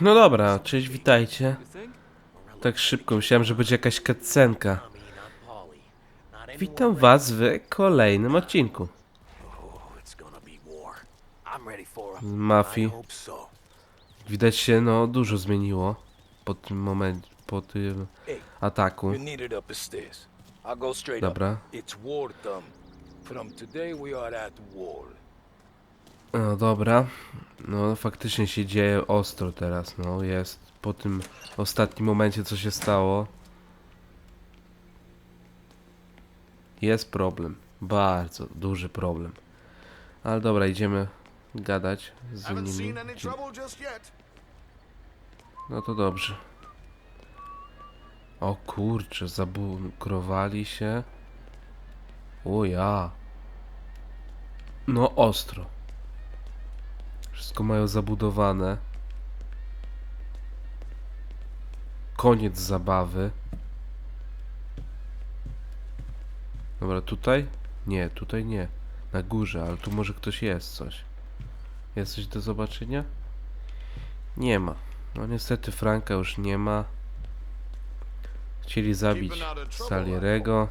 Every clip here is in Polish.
No dobra, cześć, witajcie. Tak szybko, myślałem, że będzie jakaś anyone Witam was w kolejnym odcinku. Mafii. Widać się, no, dużo zmieniło po tym momencie, po tym ataku. Dobra. From today we are at war. No dobra. No faktycznie się dzieje ostro teraz, no jest. Po tym ostatnim momencie co się stało. Jest problem. Bardzo duży problem. Ale dobra, idziemy gadać z yet. No to dobrze. O kurczę, zabunkrowali się. O ja. No ostro. Wszystko mają zabudowane. Koniec zabawy. Dobra, tutaj? Nie, tutaj nie. Na górze, ale tu może ktoś jest coś. Jest coś do zobaczenia? Nie ma. No niestety Franka już nie ma. Chcieli zabić Salierego.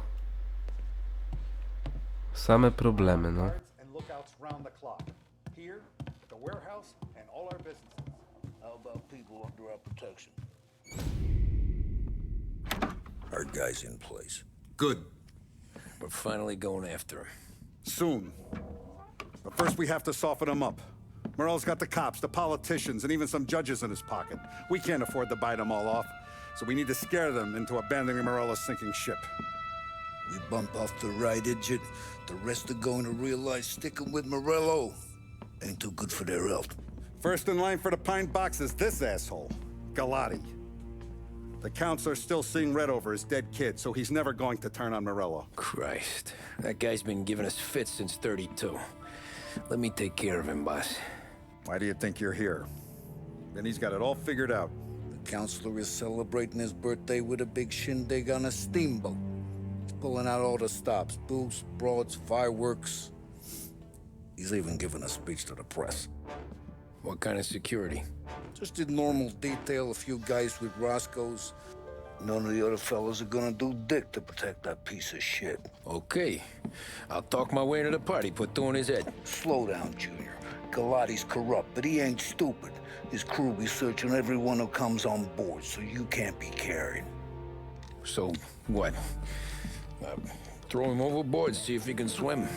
Same problemy, no. Guards and lookouts round the clock. Here, the warehouse, and all our businesses. How about people under our protection? Our guy's in place. Good. We're finally going after him. Soon. But first, we have to soften him up. Morel's got the cops, the politicians, and even some judges in his pocket. We can't afford to bite them all off, so we need to scare them into abandoning Morello's sinking ship. We bump off the right idiot. The rest are going to realize sticking with Morello ain't too good for their health. First in line for the pine box is this asshole, Galati. The counselor's still seeing red over his dead kid, so he's never going to turn on Morello. Christ. That guy's been giving us fits since 32. Let me take care of him, boss. Why do you think you're here? Then he's got it all figured out. The counselor is celebrating his birthday with a big shindig on a steamboat. He's pulling out all the stops booze, broads, fireworks. He's even giving a speech to the press. What kind of security? Just did normal detail, a few guys with Roscoe's. None of the other fellas are gonna do dick to protect that piece of shit. Okay. I'll talk my way into the party, put two in his head. Slow down, Junior. Galati's corrupt, but he ain't stupid. His crew be searching everyone who comes on board, so you can't be carried. So, what? Uh, throw him overboard, see if he can swim.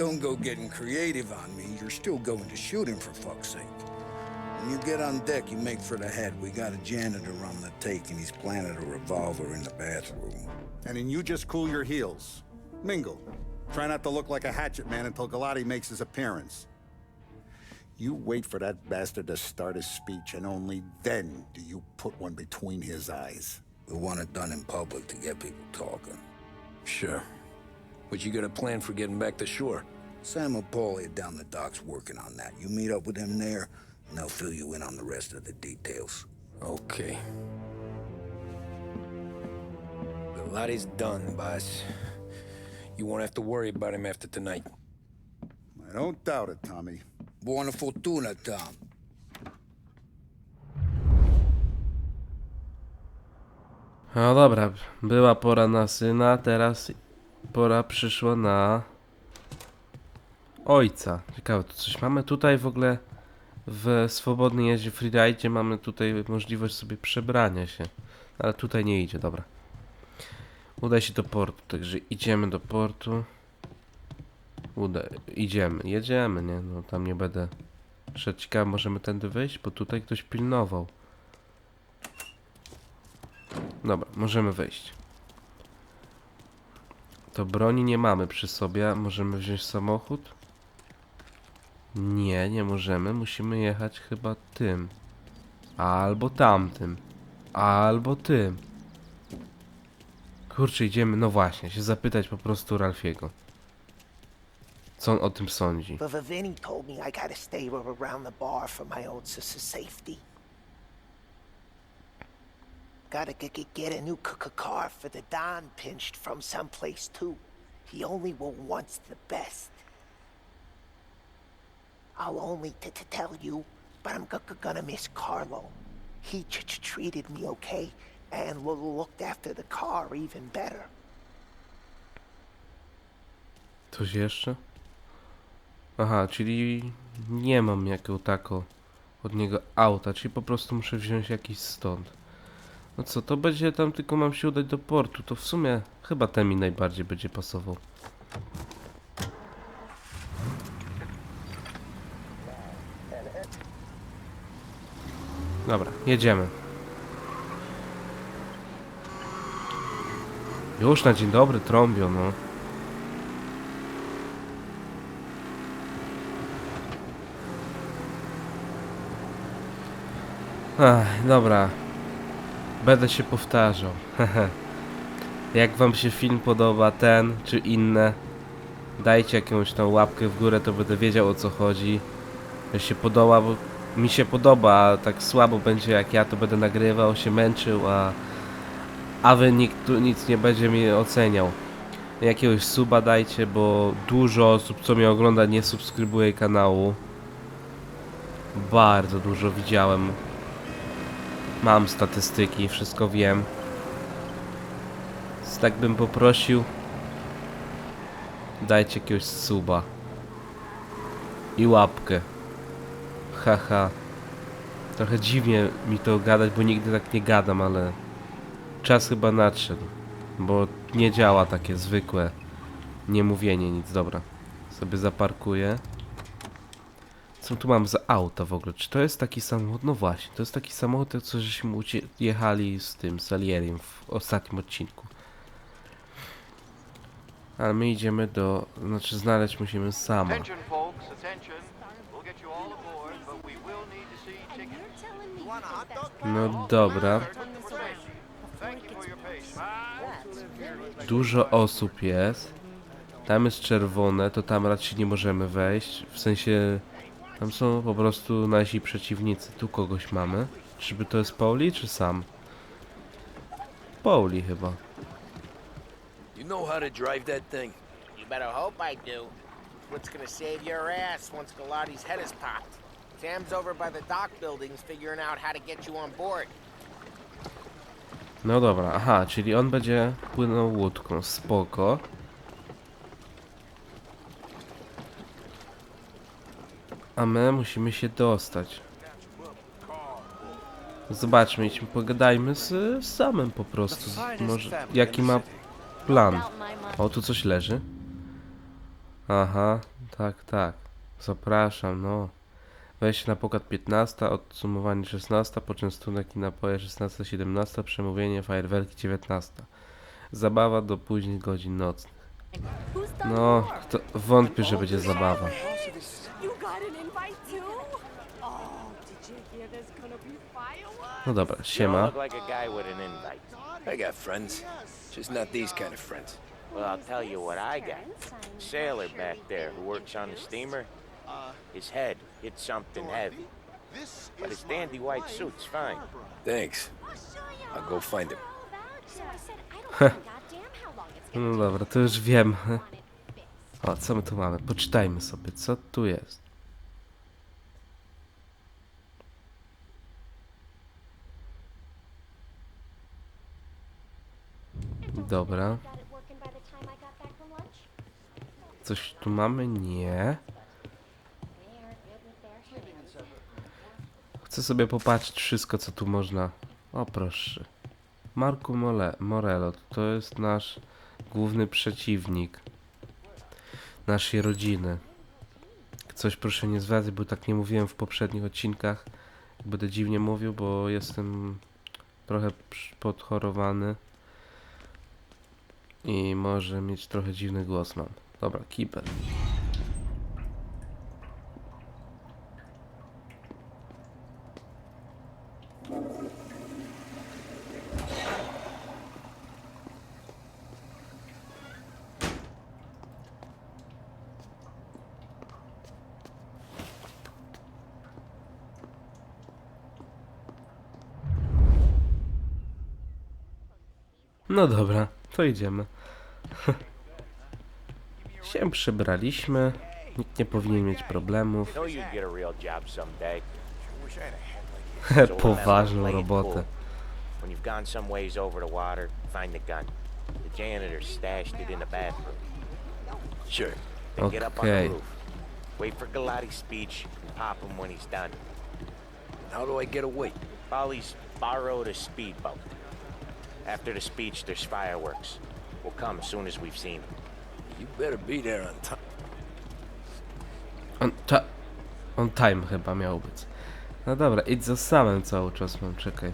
Don't go getting creative on me. You're still going to shoot him, for fuck's sake. When you get on deck, you make for the head. We got a janitor on the take, and he's planted a revolver in the bathroom. And then you just cool your heels. Mingle. Try not to look like a hatchet man until Galati makes his appearance. You wait for that bastard to start his speech, and only then do you put one between his eyes. We want it done in public to get people talking. Sure. But you got a plan for getting back to shore? Sam Paulie down the docks working on that. You meet up with him there, and they'll fill you in on the rest of the details. Okay. The lot is done, boss. You won't have to worry about him after tonight. I don't doubt it, Tommy. Buona fortuna, Tom. No dobra, była pora na syna, teraz pora przyszła na ojca. Ciekawe, to coś mamy tutaj w ogóle w swobodnej jeździe freeride mamy tutaj możliwość sobie przebrania się. Ale tutaj nie idzie, dobra. Udaj się do portu, także idziemy do portu. Uda, idziemy, jedziemy, nie? No tam nie będę szedł. Możemy tędy wyjść, bo tutaj ktoś pilnował. Dobra, możemy wejść. To broni nie mamy przy sobie. Możemy wziąć samochód? Nie, nie możemy. Musimy jechać chyba tym. Albo tamtym. Albo tym. Kurczę, idziemy. No właśnie, się zapytać po prostu Ralfiego. Co on o tym sądzi? Vivini told me I gotta stay around the bar for my own sister's safety. Gotta get, a new car for the Don pinched from someplace too. He only will wants the best. I'll only tell you but I'm gonna miss Carlo. He treated me okay and looked after the car even better. Coś jeszcze? Aha, czyli nie mam jako tako od niego auta, czyli po prostu muszę wziąć jakiś stąd. No co, to będzie tam tylko mam się udać do portu, to w sumie chyba ten mi najbardziej będzie pasował. Dobra, jedziemy. Już na dzień dobry trąbią, no. Ach, dobra. Będę się powtarzał. Jak wam się film podoba, ten czy inne, dajcie jakąś tam łapkę w górę, to będę wiedział o co chodzi. Jak się podoba, bo mi się podoba, a tak słabo będzie jak ja to będę nagrywał, się męczył, a, a wy nikt tu nic nie będzie mi oceniał. Jakiegoś suba dajcie, bo dużo osób co mnie ogląda nie subskrybuje kanału. Bardzo dużo widziałem. Mam statystyki, wszystko wiem. Więc tak bym poprosił. Dajcie jakiegoś suba. I łapkę. Haha. Trochę dziwnie mi to gadać, bo nigdy tak nie gadam, ale czas chyba nadszedł. Bo nie działa takie zwykłe nie mówienie nic. Dobra. Sobie zaparkuję. Co tu mam za auto w ogóle? Czy to jest taki samochód? No właśnie, to jest taki samochód, jak co żeśmy jechali z tym Salieriem w ostatnim odcinku. Ale my idziemy do... Znaczy znaleźć musimy sama. No dobra. Dużo osób jest. Tam jest czerwone, to tam raczej nie możemy wejść. W sensie... Tam są po prostu nasi przeciwnicy. Tu kogoś mamy. Czyby to jest Pauli, czy sam? Pauli chyba. You know how to drive that thing? You better hope I do. What's gonna save your ass once Galati's head is popped? Sam's over by the dock buildings figuring out how to get you on board. No dobra, aha, czyli on będzie płynął łódką, spoko. A my musimy się dostać. Zobaczmy, idźmy, pogadajmy z, z samym po prostu. Z, może, jaki ma plan? O, tu coś leży. Aha, tak, tak. Zapraszam, no. Wejście na pokład 15, odsumowanie 16, poczęstunek i napoje 16-17, przemówienie, fajerwerki 19. Zabawa do późnych godzin nocnych. No, kto, wątpię, że będzie zabawa. Got an invite too? Oh, did you hear there's gonna be fireworks? No dobra, You siema. look like a guy with an invite. I got friends. Just not these kind of friends. Well, I'll tell you what I got. Sailor back there who works on the steamer. His head hit something heavy. But his dandy white suit's fine. Thanks. I'll go find him. No dobra, to już wiem. O, co my tu mamy? Poczytajmy sobie, co tu jest. Dobra. Coś tu mamy? Nie. Chcę sobie popatrzeć wszystko, co tu można. O proszę. Marco Mole Morello to jest nasz główny przeciwnik naszej rodziny. Coś proszę nie zwracać, bo tak nie mówiłem w poprzednich odcinkach. Będę dziwnie mówił, bo jestem trochę podchorowany i może mieć trochę dziwny głos mam. Dobra, kibel. No dobra, to idziemy. się przybraliśmy. Nikt nie powinien mieć problemów. Poważną robotę. When you've gone some ways over the water, find the gun. The janitor stashed it in the bathroom. Sure. Then get up on Okay. the roof. Wait for Galati's speech and pop him when he's done. How do I get away? Polly's borrowed a speedboat. After the speech, there's fireworks. We'll come as soon as we've seen him. You better be there on time. On, ta, on time chyba miał być. No dobra, idź za samym cały czas mam, czekaj.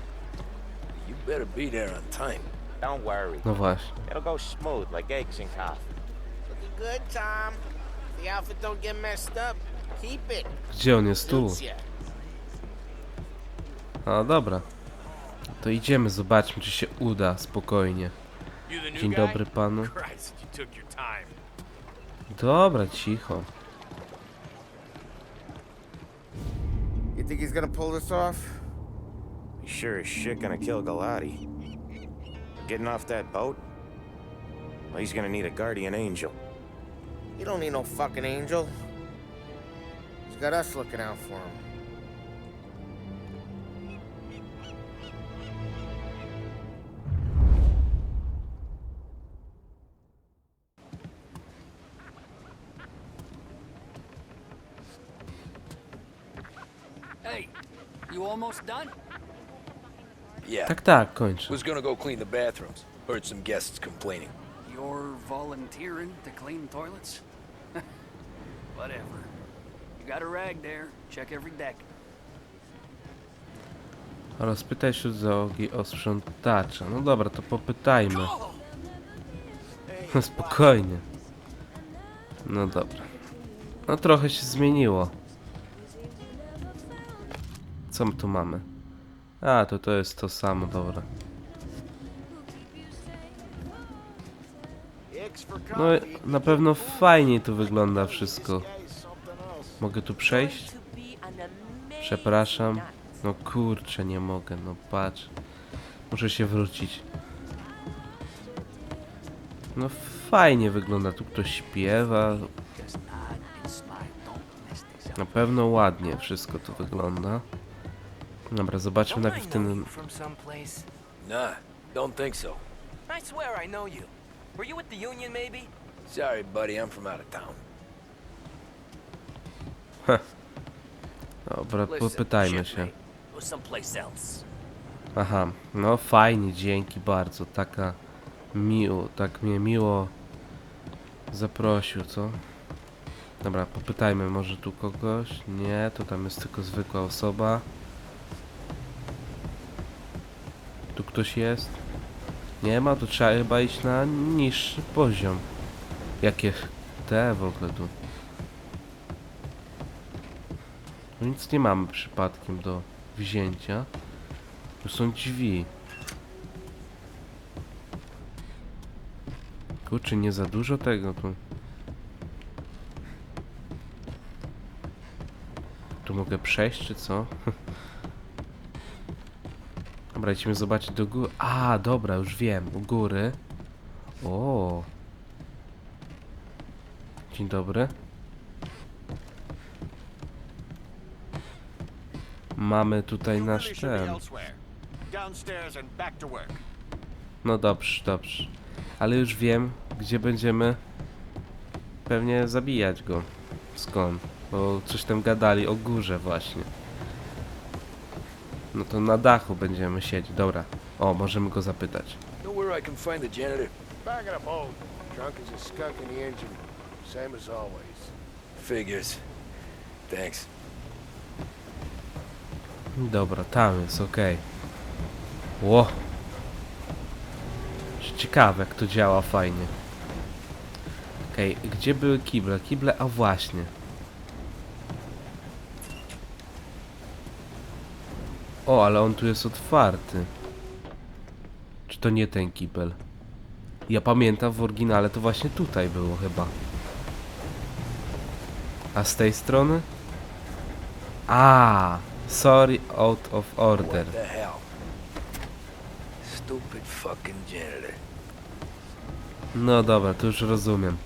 You better be there on time. Don't worry. No właśnie. It'll go smooth like eggs in coffee. Looking good, Tom. The outfit don't get messed up. Keep it. Gdzie on jest tu? Suits ya. A dobra. To idziemy, zobaczmy czy się uda, spokojnie. Dzień dobry panu. Dobra, cicho. You think he's gonna pull this off? He's sure as shit gonna kill Galati. Getting off that boat? Well, he's gonna need a guardian angel. You don't need no fucking angel. He's got us looking out for him. Hey, you almost done? Yeah. Tak, tak, kończę. Was gonna go clean the bathrooms. Heard some guests complaining. You're volunteering to clean toilets? Whatever. You got a rag there. Check every deck. Rozpytaj wśród załogi o sprzątacza. No dobra, to popytajmy. No spokojnie. No dobra. No trochę się zmieniło. Co my tu mamy? A, to to jest to samo, dobra. No na pewno fajniej tu wygląda wszystko. Mogę tu przejść? Przepraszam. No kurczę, nie mogę, no patrz. Muszę się wrócić. No fajnie wygląda, tu ktoś śpiewa. Na pewno ładnie wszystko tu wygląda. Dobra, zobaczmy najpierw ten... Nah, don't think so. I swear I know you. Were you with the Union, maybe? Sorry, buddy, I'm from out of town. Dobra, popytajmy się. Aha, no fajnie, dzięki bardzo. Taka miło, tak mnie miło zaprosił, co? Dobra, popytajmy może tu kogoś. Nie, to tam jest tylko zwykła osoba. Ktoś jest? Nie ma, to trzeba chyba iść na niższy poziom. Jakie te w ogóle tu? No nic nie mamy przypadkiem do wzięcia. Tu są drzwi. Kurczę, nie za dużo tego tu. Tu mogę przejść, czy co? Dobra, idziemy zobaczyć do góry. A, dobra, już wiem. U góry. O. Dzień dobry. Mamy tutaj nasz ten. No dobrze, dobrze. Ale już wiem, gdzie będziemy pewnie zabijać go. Skąd? Bo coś tam gadali o górze właśnie. No to na dachu będziemy siedzieć. Dobra. O, możemy go zapytać. Know where I can find the janitor? Back in a boat. Drunk as a skunk in the engine. Same as always. Figures. Thanks. Dobra, tam jest, okej. Ło. Ciekawe, jak to działa fajnie. Okej, gdzie były kible? Kible, a właśnie. O, ale on tu jest otwarty. Czy to nie ten kibel? Ja pamiętam w oryginale to właśnie tutaj było chyba. A z tej strony? A, sorry, out of order. Stupid fucking janitor. No dobra, to już rozumiem.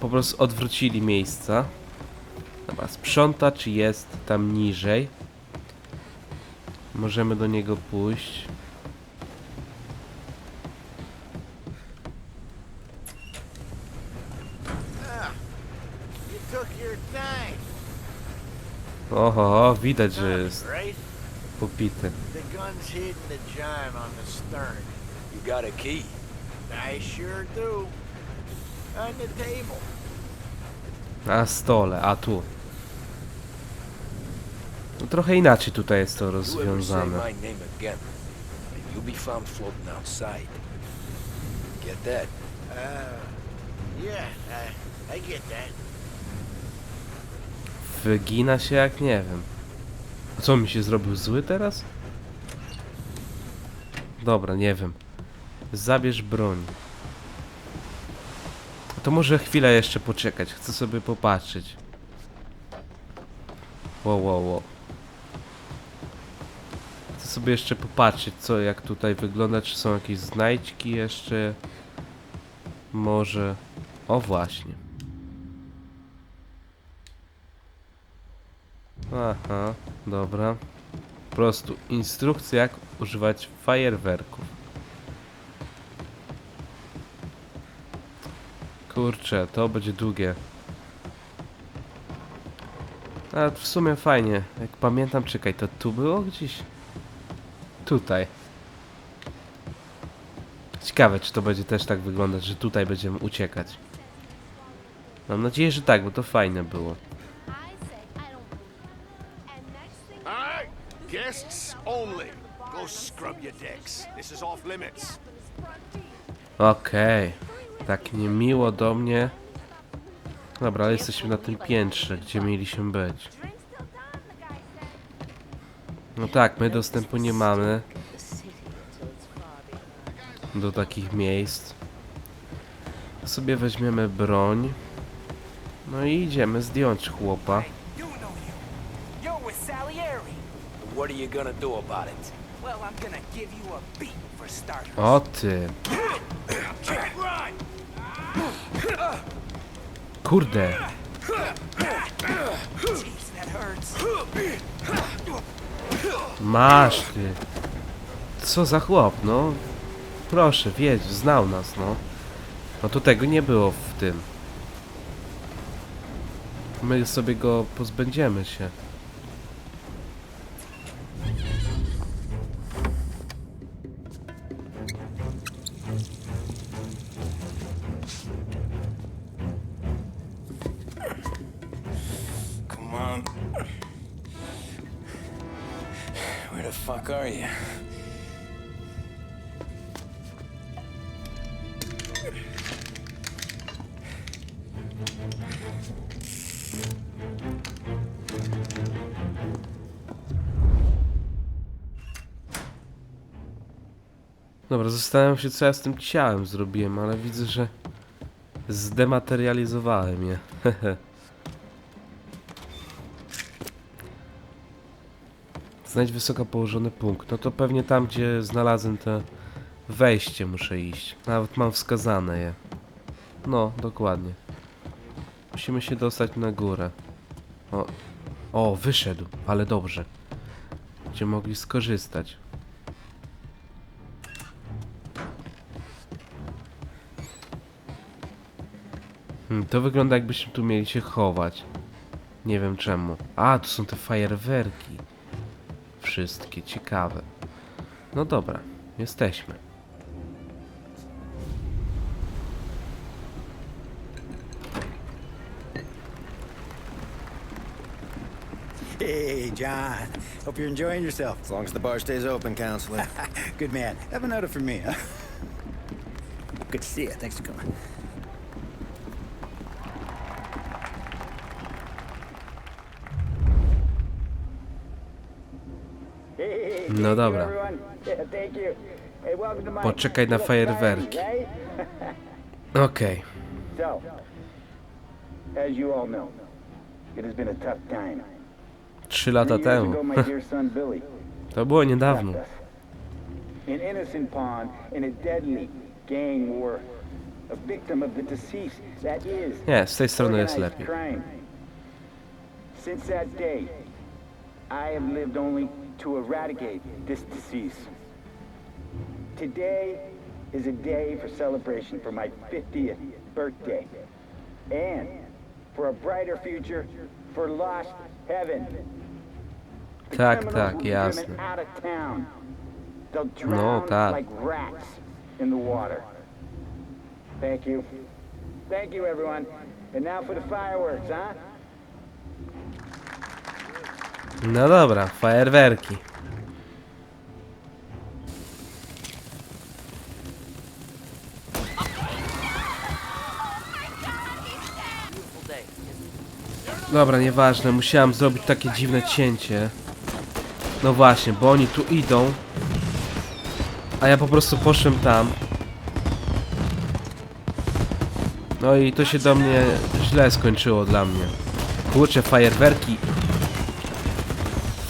Po prostu odwrócili miejsca. Dobra, sprzątacz jest tam niżej. Możemy do niego pójść. Oho, widać, że jest popity. You got a key. I sure do. On the table. Na stole, a tu. No trochę inaczej tutaj jest to rozwiązane. Get that? Uh, yeah, I, I get that. Wygina się jak nie wiem. A co mi się zrobił zły teraz? Dobra, nie wiem. Zabierz broń. To może chwilę jeszcze poczekać. Chcę sobie popatrzeć. Wow, wow, wow. Sobie jeszcze popatrzeć, co jak tutaj wygląda. Czy są jakieś znajdźki jeszcze? Może. O właśnie. Aha, dobra. Po prostu instrukcja jak używać fajerwerków. Kurczę, to będzie długie. A w sumie fajnie. Jak pamiętam, czekaj, to tu było gdzieś? Tutaj. Ciekawe, czy to będzie też tak wyglądać, że tutaj będziemy uciekać. Mam nadzieję, że tak, bo to fajne było. Okej. Tak niemiło do mnie. Dobra, ale jesteśmy na tym piętrze, gdzie mieliśmy być. No tak, my dostępu nie mamy do takich miejsc. Sobie weźmiemy broń. No i idziemy zdjąć chłopa. O ty. Kurde. Masz ty. Co za chłop, no. Proszę, wiedz, znał nas, no. No to tego nie było w tym. My sobie go pozbędziemy się. Zastanawiam się co ja z tym ciałem zrobiłem, ale widzę, że zdematerializowałem je. Znajdź wysoko położony punkt. No to pewnie tam, gdzie znalazłem te wejście muszę iść. Nawet mam wskazane je. No, dokładnie. Musimy się dostać na górę. O, o wyszedł, ale dobrze. Gdzie mogli skorzystać. Hmm, to wygląda jakbyśmy tu mieli się chować. Nie wiem czemu. A, tu są te fajerwerki. Wszystkie ciekawe. No dobra, jesteśmy. Hey, John. Hope you're enjoying yourself. As long as the bar stays open, counselor. Good man. Have a note for me, huh? Good to see you. Thanks for coming. No dobra. Poczekaj na fajerwerki. Okej. Time. Trzy lata temu. To było niedawno. left us. An innocent pawn in a deadly gang war. A victim of the deceased. That is Nie, z tej strony jest lepiej. since that day, I have lived only to eradicate this disease. Today is a day for celebration for my 50th birthday. And for a brighter future for lost heaven. The Tak, tak, jasne. out of town. They'll No, tak. like rats in the water. Thank you. Thank you, everyone. And now for the fireworks, huh? No dobra, fajerwerki. Dobra, nieważne, musiałem zrobić takie dziwne cięcie. No właśnie, bo oni tu idą. A ja po prostu poszłem tam. No i to się do mnie źle skończyło dla mnie. Kurczę, fajerwerki.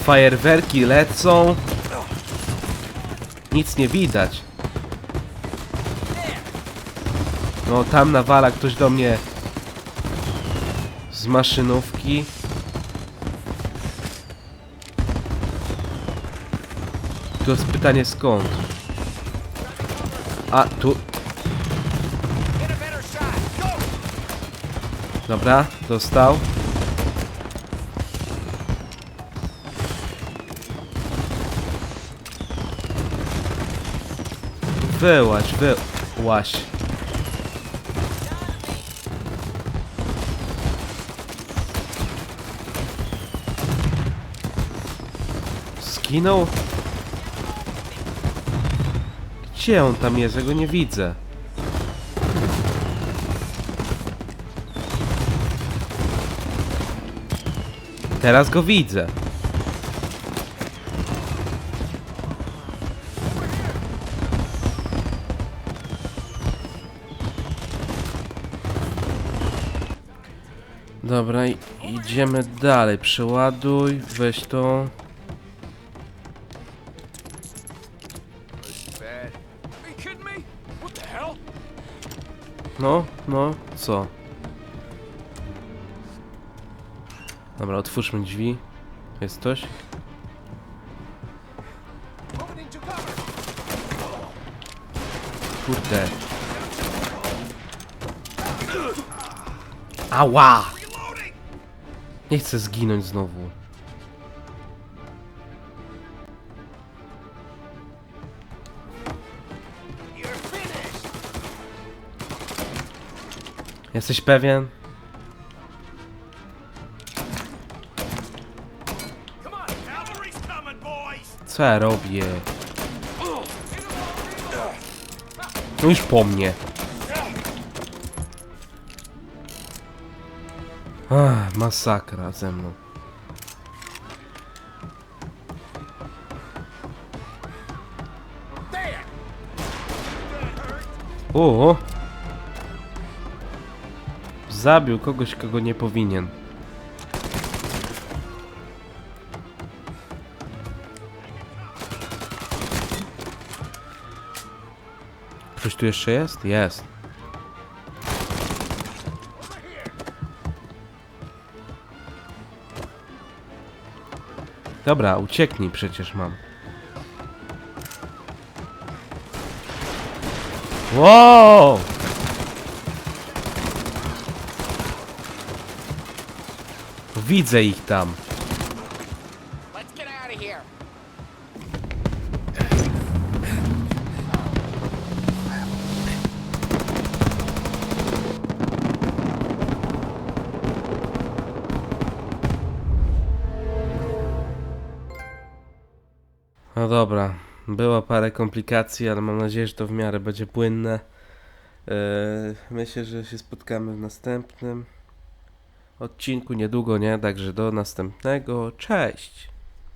Fajerwerki lecą. Nic nie widać. No tam nawala ktoś do mnie z maszynówki. To jest pytanie skąd? A, tu... Dobra, dostał. Wyłaź, wyłaź. Skinął? Gdzie on tam jest? Ja go nie widzę. Teraz go widzę. Dobra, idziemy dalej. Przeładuj, weź to. No, no, co? Dobra, otwórzmy drzwi. Jest cover. Kurde. Ała! Nie chcę zginąć znowu. Jesteś pewien? Co ja robię? No już po mnie. Ach, masakra ze mną. O! Zabił kogoś, kogo nie powinien. Ktoś tu jeszcze jest? Jest. Dobra, ucieknij przecież mam. Wow! Widzę ich tam. Parę komplikacji, ale mam nadzieję, że to w miarę będzie płynne. Eee, myślę, że się spotkamy w następnym odcinku niedługo, nie? Także do następnego. Cześć!